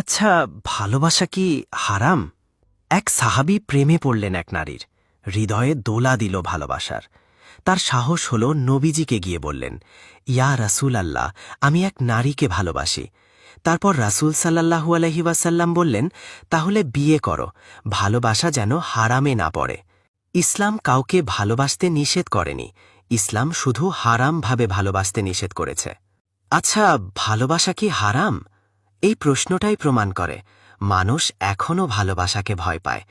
আচ্ছা ভালোবাসা কি হারাম? এক সাহাবি প্রেমে পড়লেন এক নারীর। হৃদয়ে দোলা দিল ভালোবাসার। তার সাহস হল নবীজিকে গিয়ে বললেন, ইয়া রাসূল আল্লাহ আমি এক নারীকে ভালোবাসি। তারপর রাসূল সাল্লাহু আলহি ওয়াসাল্লাম বললেন, তাহলে বিয়ে করো। ভালোবাসা যেন হারামে না পড়ে। ইসলাম কাউকে ভালোবাসতে নিষেধ করেনি। ইসলাম শুধু হারামভাবে ভালোবাসতে নিষেধ করেছে। আচ্ছা ভালোবাসা কি হারাম? এই প্রশ্নটাই প্রমাণ করে, মানুষ এখনও ভালোবাসাকে ভয় পায়,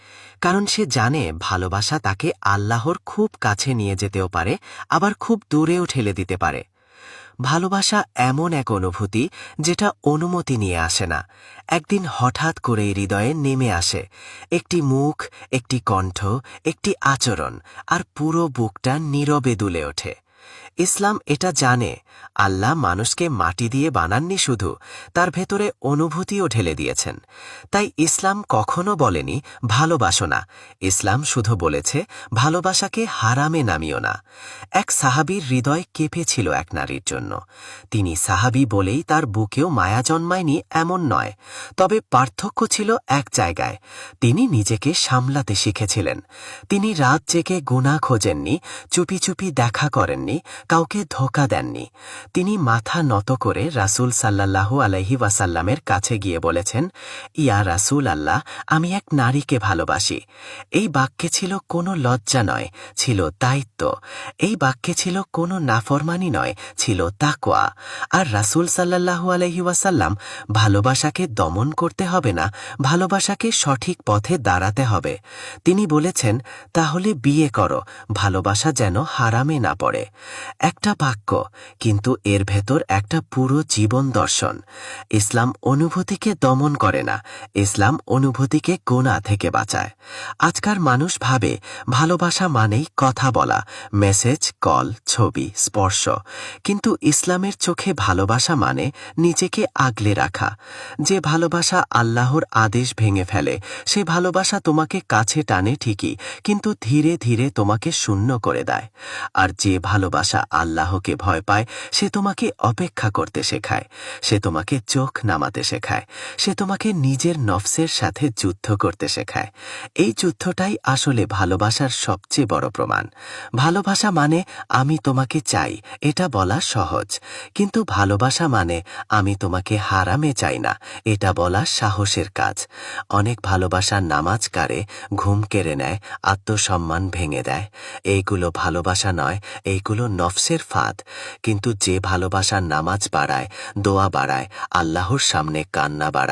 কারণ সে জানে ভালোবাসা তাকে আল্লাহর খুব কাছে নিয়ে যেতেও পারে, আবার খুব দূরেও ঠেলে দিতে পারে। ভালোবাসা এমন এক অনুভূতি যেটা অনুমতি নিয়ে আসে না। একদিন হঠাৎ করে হৃদয়ে নেমে আসে, একটি মুখ, একটি কণ্ঠ, একটি আচরণ, আর পুরো বুকটা নীরবে দুলে ওঠে। ইসলাম এটা জানে, আল্লাহ মানুষকে মাটি দিয়ে বানাননি শুধু, তার ভেতরে অনুভূতিও ঢেলে দিয়েছেন। তাই ইসলাম কখনো বলেনি, ভালোবাসো না। ইসলাম শুধু বলেছে, ভালোবাসাকে হারামে নামিও না। এক সাহাবীর হৃদয় কেঁপেছিল এক নারীর জন্য। তিনি সাহাবী বলেই তার বুকেও মায়া জন্মায়নি এমন নয়, তবে পার্থক্য ছিল এক জায়গায়। তিনি নিজেকে সামলাতে শিখেছিলেন। তিনি রাত জেগে গুণা খোঁজেননি, চুপি চুপি দেখা করেননি কাউকে ধোকা দেননি। তিনি মাথা নত করে রাসূল সাল্লাল্লাহু আলহি ওয়াসাল্লামের কাছে গিয়ে বলেছেন, ইয়া রাসূল আল্লাহ, আমি এক নারীকে ভালোবাসি। এই বাক্যে ছিল কোনো লজ্জা নয়, ছিল দায়িত্ব। এই বাক্যে ছিল কোনো নাফরমানি নয়, ছিল তাকোয়া আর রাসূল সাল্লাল্লাহু আলহি ওয়াসাল্লাম, ভালোবাসাকে দমন করতে হবে না, ভালোবাসাকে সঠিক পথে দাঁড়াতে হবে। তিনি বলেছেন, তাহলে বিয়ে করো, ভালোবাসা যেন হারামে না পড়ে। একটা বাক্য, কিন্তু এর ভেতর একটা পুরো জীবন দর্শন। ইসলাম অনুভূতিকে দমন করে না, ইসলাম অনুভূতিকে গোনা থেকে বাঁচায়। আজকার মানুষ ভাবে, ভালোবাসা মানেই কথা বলা, মেসেজ, কল, ছবি, স্পর্শ। কিন্তু ইসলামের চোখে ভালোবাসা মানে নিজেকে আগলে রাখা। যে ভালোবাসা আল্লাহর আদেশ ভেঙে ফেলে, সে ভালোবাসা তোমাকে কাছে টানে ঠিকই, কিন্তু ধীরে ধীরে তোমাকে শূন্য করে দেয়। আর যে ভালোবাসা আল্লাহকে ভয় পায়, সে তোমাকে অপেক্ষা করতে শেখায়, সে তোমাকে চোখ নামাতে শেখায়, সে তোমাকে নিজের নফসের সাথে যুদ্ধ করতে শেখায়। এই যুদ্ধটাই আসলে ভালোবাসার সবচেয়ে বড় প্রমাণ। ভালোবাসা মানে আমি তোমাকে চাই, এটা বলা সহজ। কিন্তু ভালোবাসা মানে আমি তোমাকে হারামে চাই না, এটা বলা সাহসের কাজ। অনেক ভালোবাসা নামাজ কারে ঘুম কেড়ে নেয়, আত্মসম্মান ভেঙে দেয়। এইগুলো ভালোবাসা নয়, এইগুলো নফসের ফাঁদ কিন্তু যে ভালোবাসা নামাজ বাড়ায় দোয়া বাড়ায় আল্লাহর সামনে কান্না বাড়ায়।